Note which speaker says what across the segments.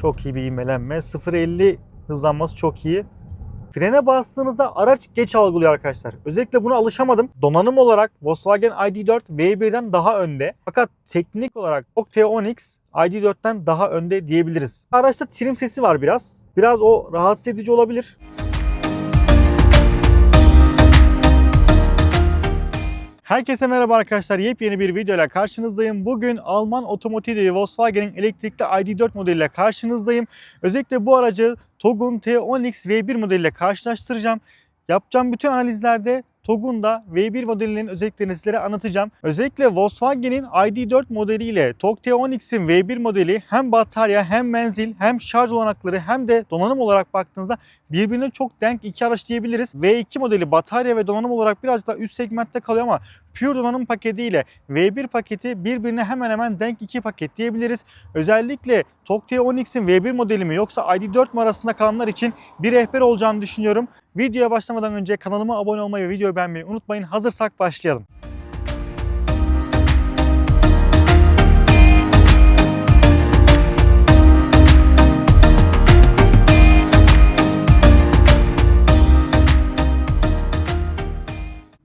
Speaker 1: Çok iyi bir ivmelenme. 0.50 hızlanması çok iyi. Frene bastığınızda araç geç algılıyor arkadaşlar. Özellikle buna alışamadım. Donanım olarak Volkswagen ID4 V1'den daha önde. Fakat teknik olarak Octave Onix ID4'ten daha önde diyebiliriz. Araçta trim sesi var biraz. Biraz o rahatsız edici olabilir. Herkese merhaba arkadaşlar. Yepyeni bir videoyla karşınızdayım. Bugün Alman otomotiv devi Volkswagen'in elektrikli ID4 modeliyle karşınızdayım. Özellikle bu aracı TOG'un T10X V1 modeliyle karşılaştıracağım. Yapacağım bütün analizlerde TOG'un da V1 modelinin özelliklerini sizlere anlatacağım. Özellikle Volkswagen'in ID4 modeliyle TOG T10X'in V1 modeli hem batarya hem menzil hem şarj olanakları hem de donanım olarak baktığınızda birbirine çok denk iki araç diyebiliriz. V2 modeli batarya ve donanım olarak biraz daha üst segmentte kalıyor ama Pure donanım paketi ile V1 paketi birbirine hemen hemen denk iki paket diyebiliriz. Özellikle TOG T10X'in V1 modeli mi yoksa ID4 mi arasında kalanlar için bir rehber olacağını düşünüyorum. Videoya başlamadan önce kanalıma abone olmayı ve videoyu beğenmeyi unutmayın. Hazırsak başlayalım.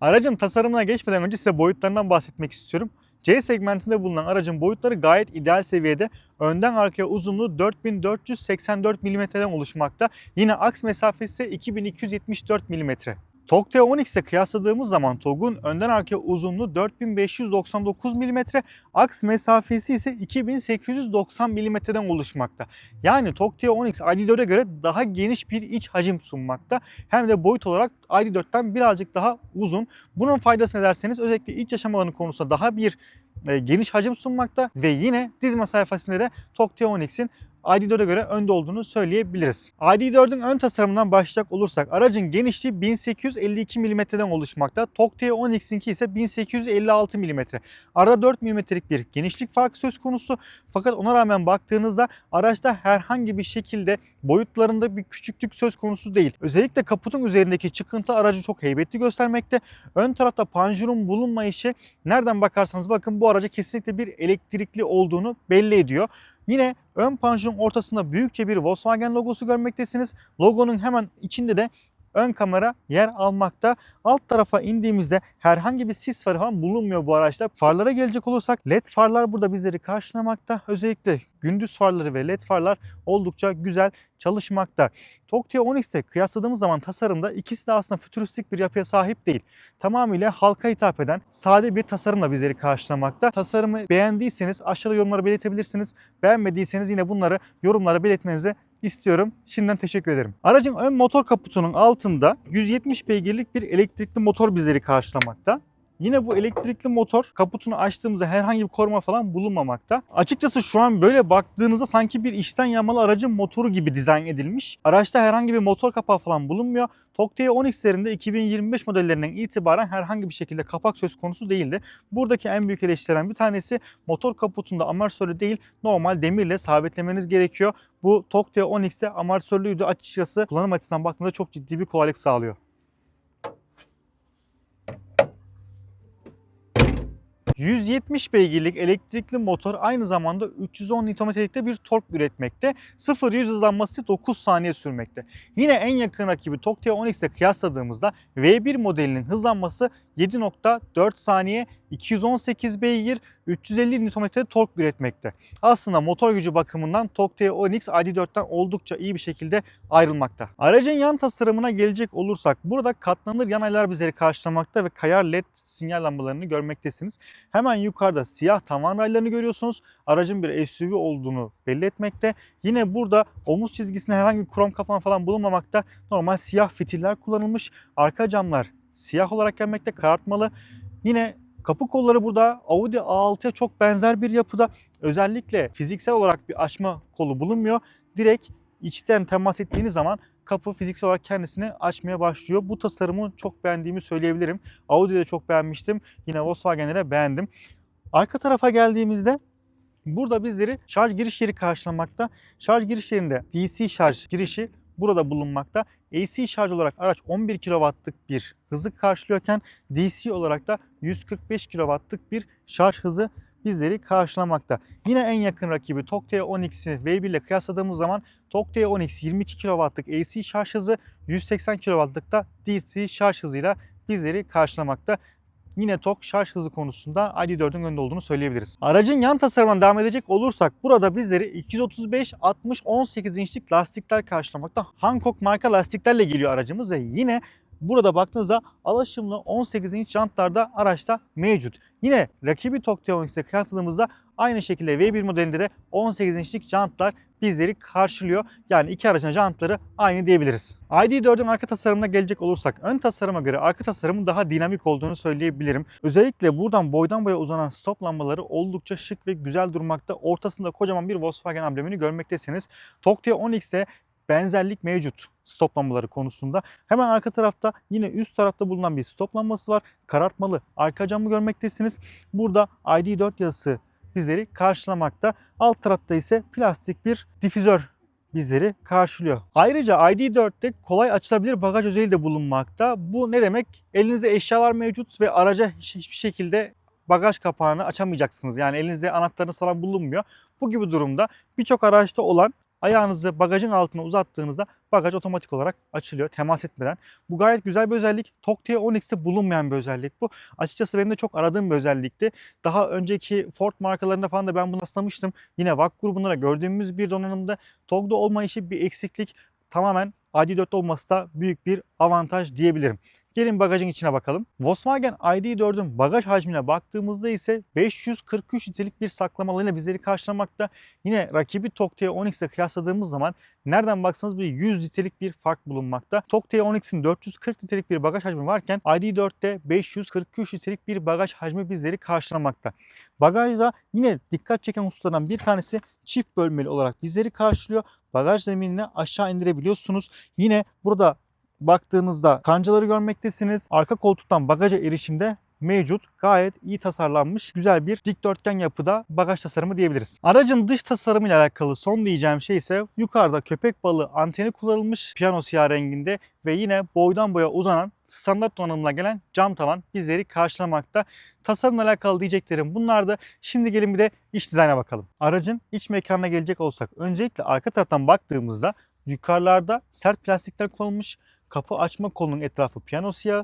Speaker 1: Aracın tasarımına geçmeden önce size boyutlarından bahsetmek istiyorum. C segmentinde bulunan aracın boyutları gayet ideal seviyede. Önden arkaya uzunluğu 4484 mm'den oluşmakta. Yine aks mesafesi ise 2274 mm. TOG T10X ile kıyasladığımız zaman TOG'un önden arkaya uzunluğu 4599 mm, aks mesafesi ise 2890 mm'den oluşmakta. Yani TOG T10X ID4'e göre daha geniş bir iç hacim sunmakta. Hem de boyut olarak ID4'ten birazcık daha uzun. Bunun faydası ne derseniz özellikle iç yaşam alanı konusunda daha bir e, geniş hacim sunmakta ve yine diz mesafesinde de TOG T10X'in ID4'e göre önde olduğunu söyleyebiliriz. ID4'ün ön tasarımından başlayacak olursak aracın genişliği 1852 mm'den oluşmakta. TOG T10X'inki ise 1856 mm. Arada 4 mm'lik bir genişlik farkı söz konusu. Fakat ona rağmen baktığınızda araçta herhangi bir şekilde boyutlarında bir küçüklük söz konusu değil. Özellikle kaputun üzerindeki çıkıntı aracı çok heybetli göstermekte. Ön tarafta panjurun bulunmayışı nereden bakarsanız bakın bu araca kesinlikle bir elektrikli olduğunu belli ediyor. Yine ön panjurun ortasında büyükçe bir Volkswagen logosu görmektesiniz. Logonun hemen içinde de ön kamera yer almakta. Alt tarafa indiğimizde herhangi bir sis farı falan bulunmuyor bu araçta. Farlara gelecek olursak led farlar burada bizleri karşılamakta. Özellikle gündüz farları ve led farlar oldukça güzel çalışmakta. TOG T10X'te kıyasladığımız zaman tasarımda ikisi de aslında fütüristik bir yapıya sahip değil. Tamamıyla halka hitap eden sade bir tasarımla bizleri karşılamakta. Tasarımı beğendiyseniz aşağıda yorumlara belirtebilirsiniz. Beğenmediyseniz yine bunları yorumlara belirtmenizi istiyorum. Şimdiden teşekkür ederim. Aracın ön motor kaputunun altında 170 beygirlik bir elektrikli motor bizleri karşılamakta. Yine bu elektrikli motor kaputunu açtığımızda herhangi bir koruma falan bulunmamakta. Açıkçası şu an böyle baktığınızda sanki bir içten yanmalı aracın motoru gibi dizayn edilmiş. Araçta herhangi bir motor kapağı falan bulunmuyor. TOG T10X'lerinde 2025 modellerinden itibaren herhangi bir şekilde kapak söz konusu değildi. Buradaki en büyük eleştirilen bir tanesi motor kaputunda amortisörlü değil normal demirle sabitlemeniz gerekiyor. Bu TOG T10X'te amortisörlüydü açıkçası kullanım açısından baktığımda çok ciddi bir kolaylık sağlıyor. 170 beygirlik elektrikli motor aynı zamanda 310 Nm'likte bir tork üretmekte. 0-100 hızlanması 9 saniye sürmekte. Yine en yakın rakibi TOG T10X ile kıyasladığımızda V1 modelinin hızlanması 7.4 saniye 218 beygir 350 Nm tork üretmekte. Aslında motor gücü bakımından TOG T10X ID4'ten oldukça iyi bir şekilde ayrılmakta. Aracın yan tasarımına gelecek olursak burada katlanır yan aylar bizleri karşılamakta ve kayar led sinyal lambalarını görmektesiniz. Hemen yukarıda siyah tavan raylarını görüyorsunuz. Aracın bir SUV olduğunu belli etmekte. Yine burada omuz çizgisinde herhangi bir krom kapan falan bulunmamakta. Normal siyah fitiller kullanılmış. Arka camlar siyah olarak gelmekte karartmalı. Yine kapı kolları burada Audi A6'ya çok benzer bir yapıda. Özellikle fiziksel olarak bir açma kolu bulunmuyor. Direkt içten temas ettiğiniz zaman kapı fiziksel olarak kendisini açmaya başlıyor. Bu tasarımı çok beğendiğimi söyleyebilirim. Audi'de çok beğenmiştim. Yine Volkswagen'lere beğendim. Arka tarafa geldiğimizde burada bizleri şarj giriş yeri karşılamakta. Şarj giriş yerinde DC şarj girişi burada bulunmakta. AC şarj olarak araç 11 kW'lık bir hızı karşılıyorken DC olarak da 145 kW'lık bir şarj hızı bizleri karşılamakta. Yine en yakın rakibi Tok T10X'i V1 ile kıyasladığımız zaman Tok T10X 22 kW'lık AC şarj hızı, 180 kW'lık da DC şarj hızıyla bizleri karşılamakta. Yine TOK şarj hızı konusunda ID4'ün önde olduğunu söyleyebiliriz. Aracın yan tasarımına devam edecek olursak burada bizleri 235 60 18 inçlik lastikler karşılamakta. Hankook marka lastiklerle geliyor aracımız ve yine burada baktığınızda alaşımlı 18 inç jantlarda araçta mevcut. Yine rakibi TOK T10X ile kıyasladığımızda aynı şekilde V1 modelinde de 18 inçlik jantlar bizleri karşılıyor. Yani iki aracın jantları aynı diyebiliriz. ID4'ün arka tasarımına gelecek olursak ön tasarıma göre arka tasarımın daha dinamik olduğunu söyleyebilirim. Özellikle buradan boydan boya uzanan stop lambaları oldukça şık ve güzel durmakta. Ortasında kocaman bir Volkswagen amblemini görmektesiniz. Tok T10X'te benzerlik mevcut stop lambaları konusunda. Hemen arka tarafta yine üst tarafta bulunan bir stop lambası var. Karartmalı arka camı görmektesiniz. Burada ID4 yazısı bizleri karşılamakta. Alt tarafta ise plastik bir difüzör bizleri karşılıyor. Ayrıca ID4'te kolay açılabilir bagaj özelliği de bulunmakta. Bu ne demek? Elinizde eşyalar mevcut ve araca hiç- hiçbir şekilde bagaj kapağını açamayacaksınız. Yani elinizde anahtarınız falan bulunmuyor. Bu gibi durumda birçok araçta olan ayağınızı bagajın altına uzattığınızda bagaj otomatik olarak açılıyor temas etmeden. Bu gayet güzel bir özellik. Tok T10X'te bulunmayan bir özellik bu. Açıkçası benim de çok aradığım bir özellikti. Daha önceki Ford markalarında falan da ben bunu rastlamıştım. Yine VAK grubunda da gördüğümüz bir donanımda TOG'da olmayışı bir eksiklik. Tamamen ID4'te olması da büyük bir avantaj diyebilirim. Gelin bagajın içine bakalım. Volkswagen ID4'ün bagaj hacmine baktığımızda ise 543 litrelik bir saklama alanıyla bizleri karşılamakta. Yine rakibi Tok T10X ile kıyasladığımız zaman nereden baksanız bir 100 litrelik bir fark bulunmakta. Tok T10X'in 440 litrelik bir bagaj hacmi varken ID4'te 543 litrelik bir bagaj hacmi bizleri karşılamakta. Bagajda yine dikkat çeken hususlardan bir tanesi çift bölmeli olarak bizleri karşılıyor. Bagaj zeminini aşağı indirebiliyorsunuz. Yine burada baktığınızda kancaları görmektesiniz. Arka koltuktan bagaja erişimde mevcut. Gayet iyi tasarlanmış güzel bir dikdörtgen yapıda bagaj tasarımı diyebiliriz. Aracın dış tasarımıyla alakalı son diyeceğim şey ise yukarıda köpek balığı anteni kullanılmış piyano siyah renginde ve yine boydan boya uzanan standart donanımla gelen cam tavan bizleri karşılamakta. Tasarımla alakalı diyeceklerim bunlar da. Şimdi gelin bir de iç dizayna bakalım. Aracın iç mekanına gelecek olsak öncelikle arka taraftan baktığımızda yukarılarda sert plastikler kullanılmış. Kapı açma kolunun etrafı piyano siyah.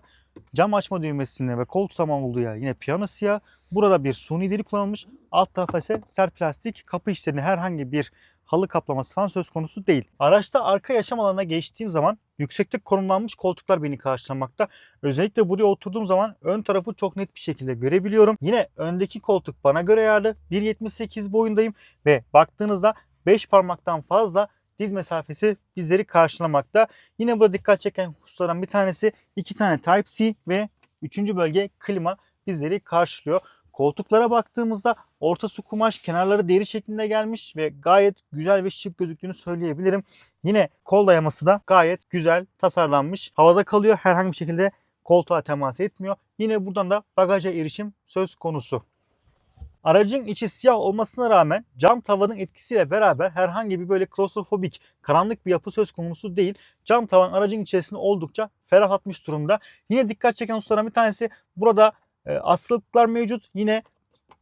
Speaker 1: Cam açma düğmesine ve kol tutamam olduğu yer yine piyano siyah. Burada bir suni deri kullanılmış. Alt tarafta ise sert plastik. Kapı içlerinde herhangi bir halı kaplaması falan söz konusu değil. Araçta arka yaşam alanına geçtiğim zaman yüksekte konumlanmış koltuklar beni karşılamakta. Özellikle buraya oturduğum zaman ön tarafı çok net bir şekilde görebiliyorum. Yine öndeki koltuk bana göre ayarlı. 1.78 boyundayım ve baktığınızda 5 parmaktan fazla diz mesafesi bizleri karşılamakta. Yine burada dikkat çeken hususlardan bir tanesi iki tane Type-C ve üçüncü bölge klima bizleri karşılıyor. Koltuklara baktığımızda ortası kumaş, kenarları deri şeklinde gelmiş ve gayet güzel ve şık gözüktüğünü söyleyebilirim. Yine kol dayaması da gayet güzel tasarlanmış. Havada kalıyor. Herhangi bir şekilde koltuğa temas etmiyor. Yine buradan da bagaja erişim söz konusu. Aracın içi siyah olmasına rağmen cam tavanın etkisiyle beraber herhangi bir böyle klostrofobik, karanlık bir yapı söz konusu değil. Cam tavan aracın içerisinde oldukça ferahlatmış durumda. Yine dikkat çeken hususlardan bir tanesi burada e, askılıklar mevcut. Yine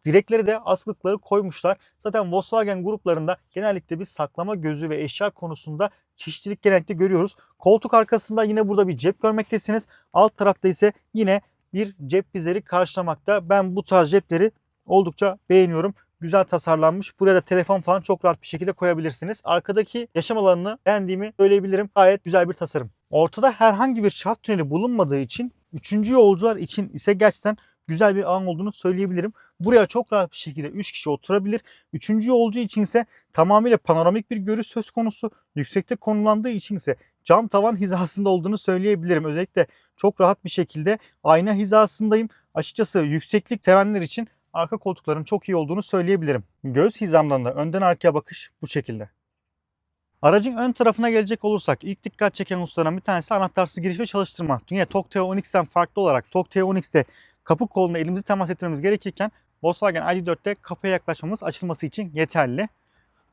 Speaker 1: direkleri de askılıkları koymuşlar. Zaten Volkswagen gruplarında genellikle bir saklama gözü ve eşya konusunda çeşitlilik genellikle görüyoruz. Koltuk arkasında yine burada bir cep görmektesiniz. Alt tarafta ise yine bir cep bizleri karşılamakta. Ben bu tarz cepleri oldukça beğeniyorum. Güzel tasarlanmış. Buraya da telefon falan çok rahat bir şekilde koyabilirsiniz. Arkadaki yaşam alanını beğendiğimi söyleyebilirim. Gayet güzel bir tasarım. Ortada herhangi bir şaft tüneli bulunmadığı için 3. yolcular için ise gerçekten güzel bir alan olduğunu söyleyebilirim. Buraya çok rahat bir şekilde 3 kişi oturabilir. 3. yolcu için ise tamamıyla panoramik bir görüş söz konusu. Yüksekte konumlandığı için ise cam tavan hizasında olduğunu söyleyebilirim. Özellikle çok rahat bir şekilde ayna hizasındayım. Açıkçası yükseklik sevenler için arka koltukların çok iyi olduğunu söyleyebilirim. Göz hizamdan da önden arkaya bakış bu şekilde. Aracın ön tarafına gelecek olursak ilk dikkat çeken hususlardan bir tanesi anahtarsız giriş ve çalıştırma. Yine Tok T10X'ten farklı olarak Tok T10X'te kapı koluna elimizi temas ettirmemiz gerekirken Volkswagen ID4'te kapıya yaklaşmamız açılması için yeterli.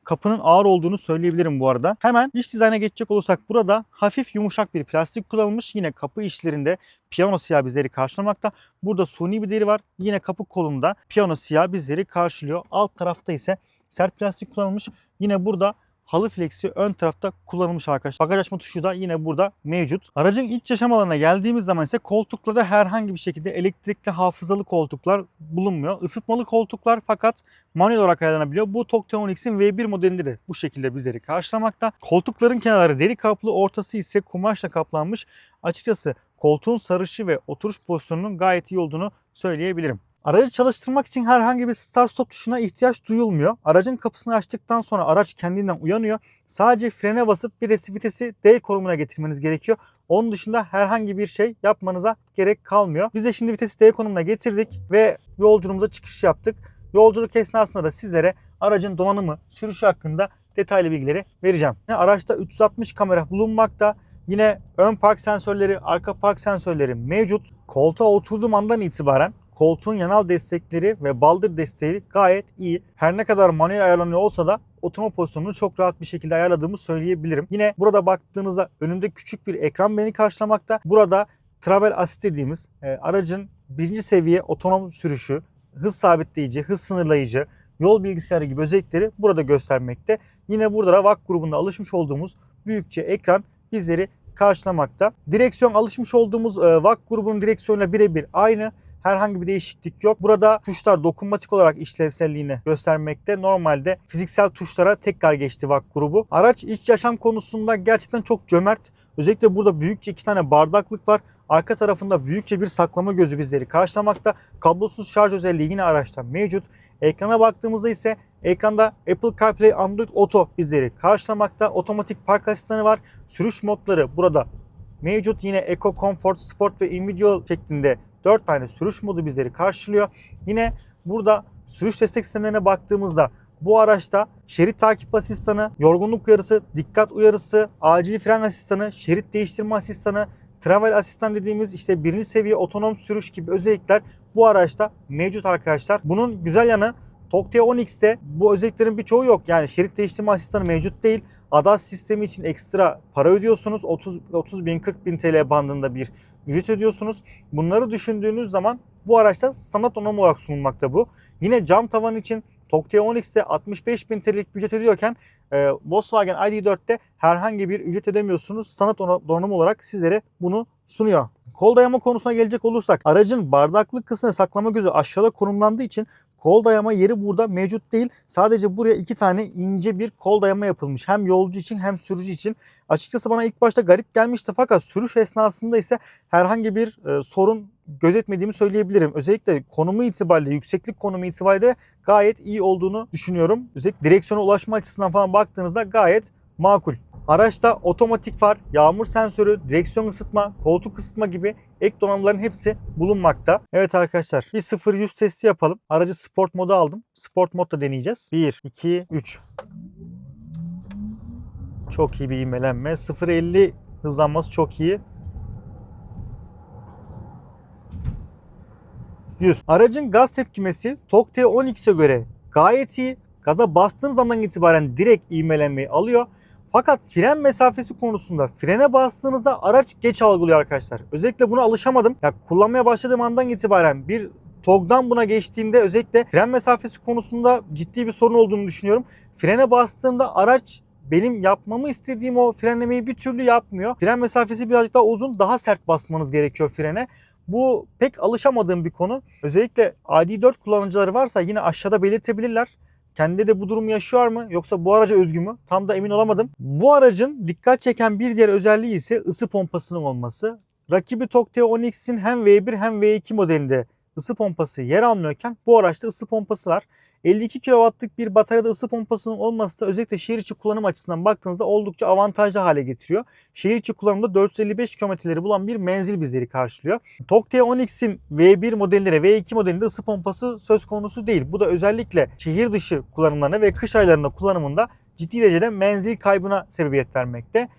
Speaker 1: Kapının ağır olduğunu söyleyebilirim bu arada. Hemen iç dizayna geçecek olursak burada hafif yumuşak bir plastik kullanılmış. Yine kapı işlerinde piyano siyah bizleri karşılamakta. Burada suni bir deri var. Yine kapı kolunda piyano siyah bizleri karşılıyor. Alt tarafta ise sert plastik kullanılmış. Yine burada halı flexi ön tarafta kullanılmış arkadaşlar. Bagaj açma tuşu da yine burada mevcut. Aracın iç yaşam alanına geldiğimiz zaman ise koltuklarda herhangi bir şekilde elektrikli hafızalı koltuklar bulunmuyor. Isıtmalı koltuklar fakat manuel olarak ayarlanabiliyor. Bu Tok T10X'in V1 modelinde de bu şekilde bizleri karşılamakta. Koltukların kenarları deri kaplı, ortası ise kumaşla kaplanmış. Açıkçası koltuğun sarışı ve oturuş pozisyonunun gayet iyi olduğunu söyleyebilirim. Aracı çalıştırmak için herhangi bir start stop tuşuna ihtiyaç duyulmuyor. Aracın kapısını açtıktan sonra araç kendinden uyanıyor. Sadece frene basıp vitesi, vitesi D konumuna getirmeniz gerekiyor. Onun dışında herhangi bir şey yapmanıza gerek kalmıyor. Biz de şimdi vitesi D konumuna getirdik ve yolculuğumuza çıkış yaptık. Yolculuk esnasında da sizlere aracın donanımı, sürüşü hakkında detaylı bilgileri vereceğim. Araçta 360 kamera bulunmakta. Yine ön park sensörleri, arka park sensörleri mevcut. Koltuğa oturduğum andan itibaren koltuğun yanal destekleri ve baldır desteği gayet iyi. Her ne kadar manuel ayarlanıyor olsa da oturma pozisyonunu çok rahat bir şekilde ayarladığımı söyleyebilirim. Yine burada baktığınızda önümde küçük bir ekran beni karşılamakta. Burada Travel Assist dediğimiz e, aracın birinci seviye otonom sürüşü, hız sabitleyici, hız sınırlayıcı, yol bilgisayarı gibi özellikleri burada göstermekte. Yine burada da VAK grubunda alışmış olduğumuz büyükçe ekran bizleri karşılamakta. Direksiyon alışmış olduğumuz e, VAK grubunun direksiyonuyla birebir aynı. Herhangi bir değişiklik yok. Burada tuşlar dokunmatik olarak işlevselliğini göstermekte. Normalde fiziksel tuşlara tekrar geçti VAK grubu. Araç iç yaşam konusunda gerçekten çok cömert. Özellikle burada büyükçe iki tane bardaklık var. Arka tarafında büyükçe bir saklama gözü bizleri karşılamakta. Kablosuz şarj özelliği yine araçta mevcut. Ekrana baktığımızda ise ekranda Apple CarPlay Android Auto bizleri karşılamakta. Otomatik park asistanı var. Sürüş modları burada mevcut. Yine Eco, Comfort, Sport ve Individual şeklinde 4 tane sürüş modu bizleri karşılıyor. Yine burada sürüş destek sistemlerine baktığımızda bu araçta şerit takip asistanı, yorgunluk uyarısı, dikkat uyarısı, acil fren asistanı, şerit değiştirme asistanı, travel asistan dediğimiz işte birinci seviye otonom sürüş gibi özellikler bu araçta mevcut arkadaşlar. Bunun güzel yanı Tok T10X'te bu özelliklerin birçoğu yok. Yani şerit değiştirme asistanı mevcut değil. ADAS sistemi için ekstra para ödüyorsunuz. 30, 30 bin 40 bin TL bandında bir ücret ödüyorsunuz. Bunları düşündüğünüz zaman bu araçta standart donanım olarak sunulmakta bu. Yine cam tavan için Tok T10X'te 65 bin TL'lik ücret ödüyorken e, Volkswagen ID4'te herhangi bir ücret ödemiyorsunuz. Standart donanım olarak sizlere bunu sunuyor. Kol dayama konusuna gelecek olursak aracın bardaklık kısmına saklama gözü aşağıda konumlandığı için kol dayama yeri burada mevcut değil. Sadece buraya iki tane ince bir kol dayama yapılmış. Hem yolcu için hem sürücü için. Açıkçası bana ilk başta garip gelmişti fakat sürüş esnasında ise herhangi bir e, sorun gözetmediğimi söyleyebilirim. Özellikle konumu itibariyle, yükseklik konumu itibariyle gayet iyi olduğunu düşünüyorum. Özellikle direksiyona ulaşma açısından falan baktığınızda gayet makul. Araçta otomatik far, yağmur sensörü, direksiyon ısıtma, koltuk ısıtma gibi ek donanımların hepsi bulunmakta. Evet arkadaşlar bir 0-100 testi yapalım. Aracı sport moda aldım. Sport modda deneyeceğiz. 1, 2, 3. Çok iyi bir ivmelenme. 0-50 hızlanması çok iyi. 100. Aracın gaz tepkimesi Tok T10X'e göre gayet iyi. Gaza bastığınız zaman itibaren direkt ivmelenmeyi alıyor. Fakat fren mesafesi konusunda frene bastığınızda araç geç algılıyor arkadaşlar. Özellikle buna alışamadım. Ya kullanmaya başladığım andan itibaren bir TOG'dan buna geçtiğimde özellikle fren mesafesi konusunda ciddi bir sorun olduğunu düşünüyorum. Frene bastığımda araç benim yapmamı istediğim o frenlemeyi bir türlü yapmıyor. Fren mesafesi birazcık daha uzun, daha sert basmanız gerekiyor frene. Bu pek alışamadığım bir konu. Özellikle ID4 kullanıcıları varsa yine aşağıda belirtebilirler. Kendi de bu durumu yaşıyor mu yoksa bu araca özgü mü? Tam da emin olamadım. Bu aracın dikkat çeken bir diğer özelliği ise ısı pompasının olması. Rakibi Tok T10X'in hem V1 hem V2 modelinde ısı pompası yer almıyorken bu araçta ısı pompası var. 52 kW'lık bir bataryada ısı pompasının olması da özellikle şehir içi kullanım açısından baktığınızda oldukça avantajlı hale getiriyor. Şehir içi kullanımda 455 kilometreleri bulan bir menzil bizleri karşılıyor. Tok T10X'in V1 modelinde ve V2 modelinde ısı pompası söz konusu değil. Bu da özellikle şehir dışı kullanımlarına ve kış aylarında kullanımında ciddi derecede menzil kaybına sebebiyet vermekte.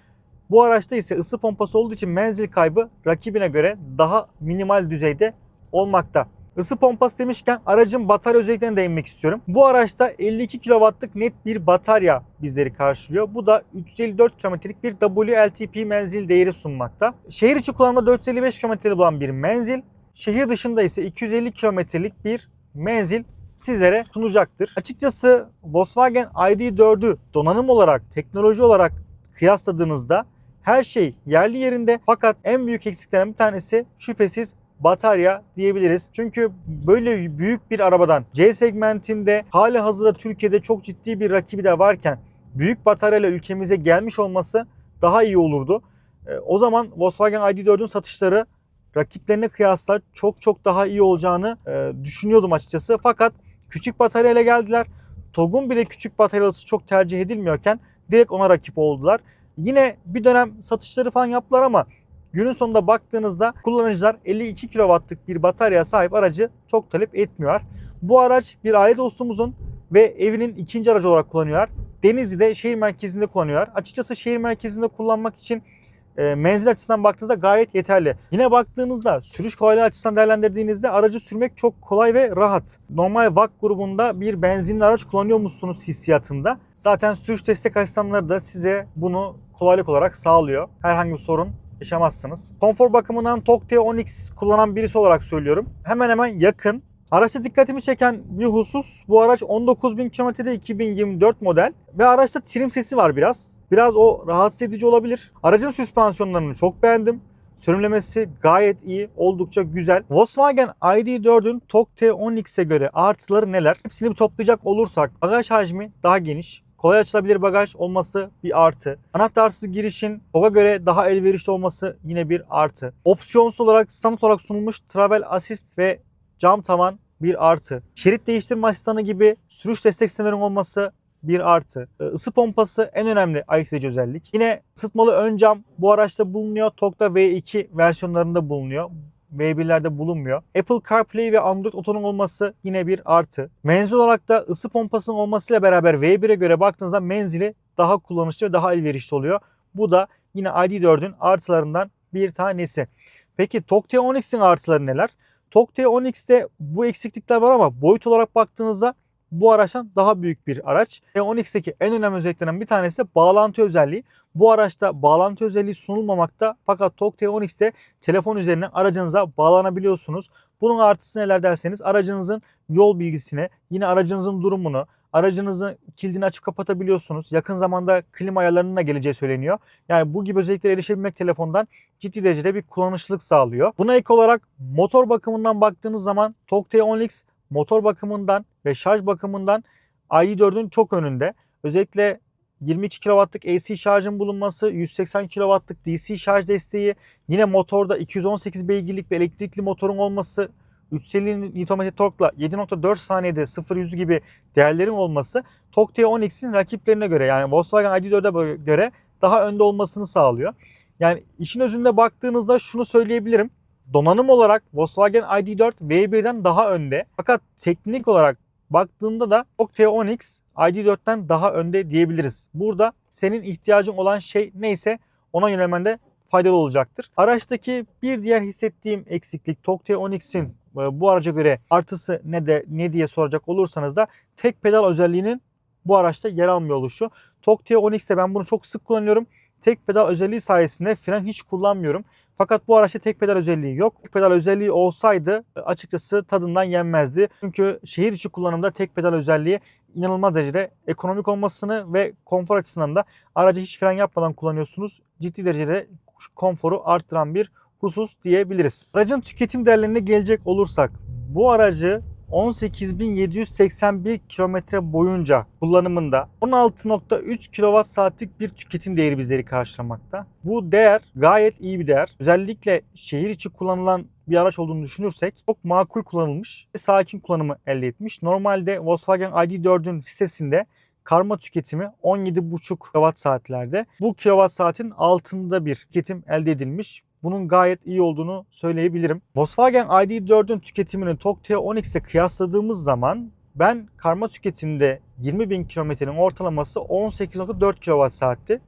Speaker 1: Bu araçta ise ısı pompası olduğu için menzil kaybı rakibine göre daha minimal düzeyde olmakta. Isı pompası demişken aracın batarya özelliklerine değinmek istiyorum. Bu araçta 52 kW'lık net bir batarya bizleri karşılıyor. Bu da 354 kilometrelik bir WLTP menzil değeri sunmakta. Şehir içi kullanımda 455 kilometrelik olan bir menzil. Şehir dışında ise 250 kilometrelik bir menzil sizlere sunacaktır. Açıkçası Volkswagen ID4'ü donanım olarak, teknoloji olarak kıyasladığınızda her şey yerli yerinde fakat en büyük eksiklerden bir tanesi şüphesiz batarya diyebiliriz. Çünkü böyle büyük bir arabadan C segmentinde hali hazırda Türkiye'de çok ciddi bir rakibi de varken büyük bataryayla ülkemize gelmiş olması daha iyi olurdu. E, O zaman Volkswagen ID4'ün satışları rakiplerine kıyasla çok çok daha iyi olacağını e, düşünüyordum açıkçası. Fakat küçük bataryayla geldiler. TOG'un bile küçük bataryalısı çok tercih edilmiyorken direkt ona rakip oldular. Yine bir dönem satışları falan yaptılar ama günün sonunda baktığınızda kullanıcılar 52 kW'lık bir bataryaya sahip aracı çok talep etmiyor. Bu araç bir aile dostumuzun ve evinin ikinci aracı olarak kullanıyor. Denizli'de şehir merkezinde kullanıyor. Açıkçası şehir merkezinde kullanmak için e, menzil açısından baktığınızda gayet yeterli. Yine baktığınızda sürüş kolaylığı açısından değerlendirdiğinizde aracı sürmek çok kolay ve rahat. Normal VAK grubunda bir benzinli araç kullanıyor musunuz hissiyatında? Zaten sürüş destek asistanları da size bunu kolaylık olarak sağlıyor. Herhangi bir sorun yaşamazsınız. Konfor bakımından TOG T10X kullanan birisi olarak söylüyorum. Hemen hemen yakın. Araçta dikkatimi çeken bir husus bu araç 19.000 kilometrede 2024 model ve araçta trim sesi var biraz. Biraz o rahatsız edici olabilir. Aracın süspansiyonlarını çok beğendim. Sürümlemesi gayet iyi, oldukça güzel. Volkswagen ID4'ün TOG T10X'e göre artıları neler? Hepsini bir toplayacak olursak bagaj hacmi daha geniş. Kolay açılabilir bagaj olması bir artı. Anahtarsız girişin TOG'a göre daha elverişli olması yine bir artı. Opsiyonsuz olarak standart olarak sunulmuş Travel Assist ve cam tavan bir artı. Şerit değiştirme asistanı gibi sürüş destek sistemlerinin olması bir artı. Ee, Isı pompası en önemli ayırt edici özellik. Yine ısıtmalı ön cam bu araçta bulunuyor. TOG'da V2 versiyonlarında bulunuyor. V1'lerde bulunmuyor. Apple CarPlay ve Android Auto'nun olması yine bir artı. Menzil olarak da ısı pompasının olmasıyla beraber V1'e göre baktığınızda menzili daha kullanışlı ve daha elverişli oluyor. Bu da yine ID4'ün artılarından bir tanesi. Peki TOG T10X'in artıları neler? TOG T10X'te bu eksiklikler var ama boyut olarak baktığınızda bu araçtan daha büyük bir araç. T10X'teki en önemli özelliklerinden bir tanesi de bağlantı özelliği. Bu araçta bağlantı özelliği sunulmamakta fakat TOG T10X'te telefon üzerinden aracınıza bağlanabiliyorsunuz. Bunun artısı neler derseniz aracınızın yol bilgisine, yine aracınızın durumunu, aracınızın kilidini açıp kapatabiliyorsunuz. Yakın zamanda klima ayarlarının da geleceği söyleniyor. Yani bu gibi özelliklere erişebilmek telefondan ciddi derecede bir kullanışlılık sağlıyor. Buna ek olarak motor bakımından baktığınız zaman TOG T10X motor bakımından ve şarj bakımından i4'ün çok önünde. Özellikle 22 kW'lık AC şarjın bulunması, 180 kW'lık DC şarj desteği, yine motorda 218 beygirlik bir elektrikli motorun olması, 350 Nm torkla 7.4 saniyede 0-100 gibi değerlerin olması TOG T10X'in rakiplerine göre yani Volkswagen ID4'e göre daha önde olmasını sağlıyor. Yani işin özünde baktığınızda şunu söyleyebilirim. Donanım olarak Volkswagen ID4 V1'den daha önde. Fakat teknik olarak baktığında da TOG T10X ID4'ten daha önde diyebiliriz. Burada senin ihtiyacın olan şey neyse ona yönelmende faydalı olacaktır. Araçtaki bir diğer hissettiğim eksiklik TOG T10X'in e, bu araca göre artısı ne de ne diye soracak olursanız da tek pedal özelliğinin bu araçta yer almıyor oluşu. TOG T10X'te ben bunu çok sık kullanıyorum. Tek pedal özelliği sayesinde fren hiç kullanmıyorum. Fakat bu araçta tek pedal özelliği yok. Tek pedal özelliği olsaydı açıkçası tadından yenmezdi. Çünkü şehir içi kullanımda tek pedal özelliği inanılmaz derecede ekonomik olmasını ve konfor açısından da aracı hiç fren yapmadan kullanıyorsunuz. Ciddi derecede konforu arttıran bir husus diyebiliriz. Aracın tüketim değerlerine gelecek olursak bu aracı 18.781 kilometre boyunca kullanımında 16.3 kWh saatlik bir tüketim değeri bizleri karşılamakta. Bu değer gayet iyi bir değer. Özellikle şehir içi kullanılan bir araç olduğunu düşünürsek çok makul kullanılmış ve sakin kullanımı elde etmiş. Normalde Volkswagen ID4'ün sitesinde karma tüketimi 17.5 kWh saatlerde. Bu kWh saatin altında bir tüketim elde edilmiş bunun gayet iyi olduğunu söyleyebilirim. Volkswagen ID4'ün tüketimini TOG T10X ile kıyasladığımız zaman ben karma tüketimde 20.000 kilometrenin ortalaması 18.4 kWh saatti.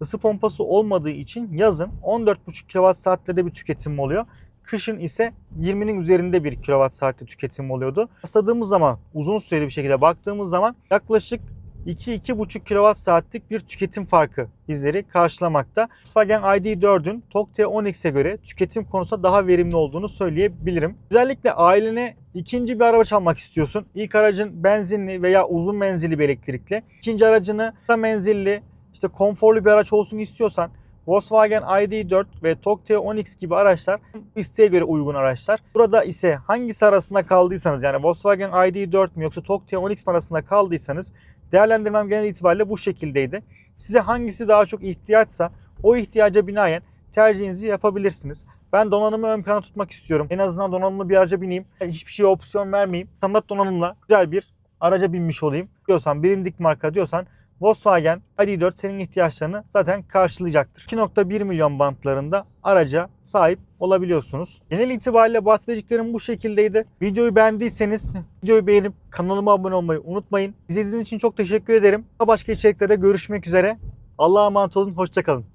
Speaker 1: Isı pompası olmadığı için yazın 14.5 kWh saatlerde bir tüketim oluyor. Kışın ise 20'nin üzerinde bir saatte tüketim oluyordu. Rastladığımız zaman uzun süreli bir şekilde baktığımız zaman yaklaşık 2-2,5 kWh saatlik bir tüketim farkı bizleri karşılamakta. Volkswagen ID4'ün TOG T10X'e göre tüketim konusunda daha verimli olduğunu söyleyebilirim. Özellikle ailene ikinci bir araba çalmak istiyorsun. İlk aracın benzinli veya uzun menzilli bir elektrikli. İkinci aracını kısa menzilli, işte konforlu bir araç olsun istiyorsan Volkswagen ID4 ve TOG T10X gibi araçlar isteğe göre uygun araçlar. Burada ise hangisi arasında kaldıysanız yani Volkswagen ID4 mi yoksa TOG T10X mi arasında kaldıysanız değerlendirmem genel itibariyle bu şekildeydi. Size hangisi daha çok ihtiyaçsa o ihtiyaca binaen tercihinizi yapabilirsiniz. Ben donanımı ön plana tutmak istiyorum. En azından donanımlı bir araca bineyim. Hiçbir şeye opsiyon vermeyeyim. Standart donanımla güzel bir araca binmiş olayım. Diyorsan bilindik marka diyorsan Volkswagen ID4 senin ihtiyaçlarını zaten karşılayacaktır. 2.1 milyon bantlarında araca sahip olabiliyorsunuz. Genel itibariyle bahsedeceklerim bu şekildeydi. Videoyu beğendiyseniz videoyu beğenip kanalıma abone olmayı unutmayın. İzlediğiniz için çok teşekkür ederim. Başka içeriklerde görüşmek üzere. Allah'a emanet olun. Hoşçakalın.